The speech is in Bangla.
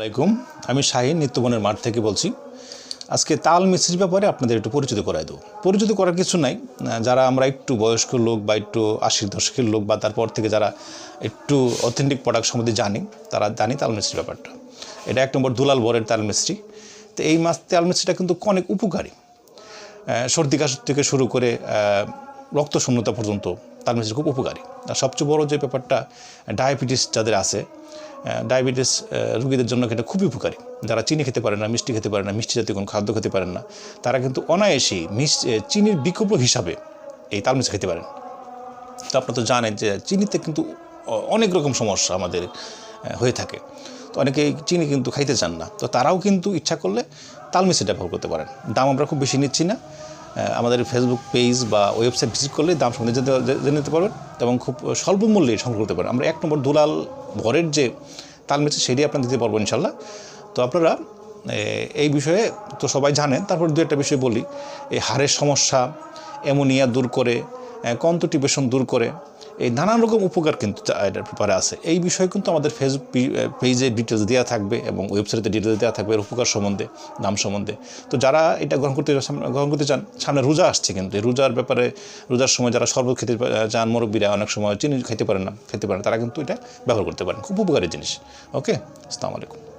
আলাইকুম। আমি শাহিন, নিত্যবনের মাঠ থেকে বলছি। আজকে তাল মিস্ত্রির ব্যাপারে আপনাদের একটু পরিচিত করাই দেবো। পরিচিত করার কিছু নাই। যারা আমরা একটু বয়স্ক লোক বা একটু আশির দশকের লোক বা তারপর থেকে যারা একটু অথেন্টিক প্রোডাক্ট সম্বন্ধে জানি, তারা জানি তাল মিস্ত্রির ব্যাপারটা। এটা এক নম্বর দুলাল বরের তাল মিস্ত্রি তো এই মাছ, তাল মিস্ত্রিটা কিন্তু অনেক উপকারী। সর্দি কাশ থেকে শুরু করে রক্ত শূন্যতা পর্যন্ত তাল মিষ্টি খুব উপকারী। আর সবচেয়ে বড় যে ব্যাপারটা, ডায়াবেটিস যাদের আছে ডায়াবেটিস রুগীদের জন্য এটা খুবই উপকারী। যারা চিনি খেতে পারে না, মিষ্টি খেতে পারে না, মিষ্টি জাতীয় কোনো খাদ্য খেতে পারেন না, তারা কিন্তু অনায়াসেই চিনির বিকল্প হিসাবে এই তাল মিষ্টি খেতে পারেন। তো আপনারা তো জানেন যে চিনিতে কিন্তু অনেক রকম সমস্যা আমাদের হয়ে থাকে। তো অনেকে চিনি কিন্তু খাইতে চান না। তো তারাও কিন্তু ইচ্ছা করলে তালমিশি ব্যবহার করতে পারেন। দাম আমরা খুব বেশি নিচ্ছি না। আমাদের ফেসবুক পেজ বা ওয়েবসাইট ভিজিট করলে দাম সম্বন্ধে জেনে- নিতে পারবেন এবং খুব স্বল্প মূল্যে সংগ্রহ করতে পারেন আমরা এক নম্বর দুলাল ভরের যে তাল মিছে সেটি আপনার দিতে পারব ইনশাল্লাহ তো আপনারা এই বিষয়ে তো সবাই জানেন, তারপর দু একটা বিষয় বলি। এই হাড়ের সমস্যা, অ্যামোনিয়া দূর করে কন্ট্রিবিউশন দূর করে এই নানান রকম উপকার কিন্তু এটার ব্যাপারে আছে। এই বিষয়ে কিন্তু আমাদের ফেসবুক পেজে ডিটেলস দেওয়া থাকবে এবং ওয়েবসাইটে ডিটেলস দেওয়া থাকবে এর উপকার সম্বন্ধে দাম সম্বন্ধে। তো যারা এটা গ্রহণ করতে গ্রহণ করতে চান, সামনে রোজা আসছে কিন্তু। এই রোজার ব্যাপারে, রোজার সময় যারা শরবত খেতে চান মুরব্বীরা অনেক সময় চিনি খেতে পারেন না, খেতে পারেন তারা কিন্তু এটা ব্যবহার করতে পারেন। খুব উপকারী জিনিস। ওকে আসসালামু আলাইকুম।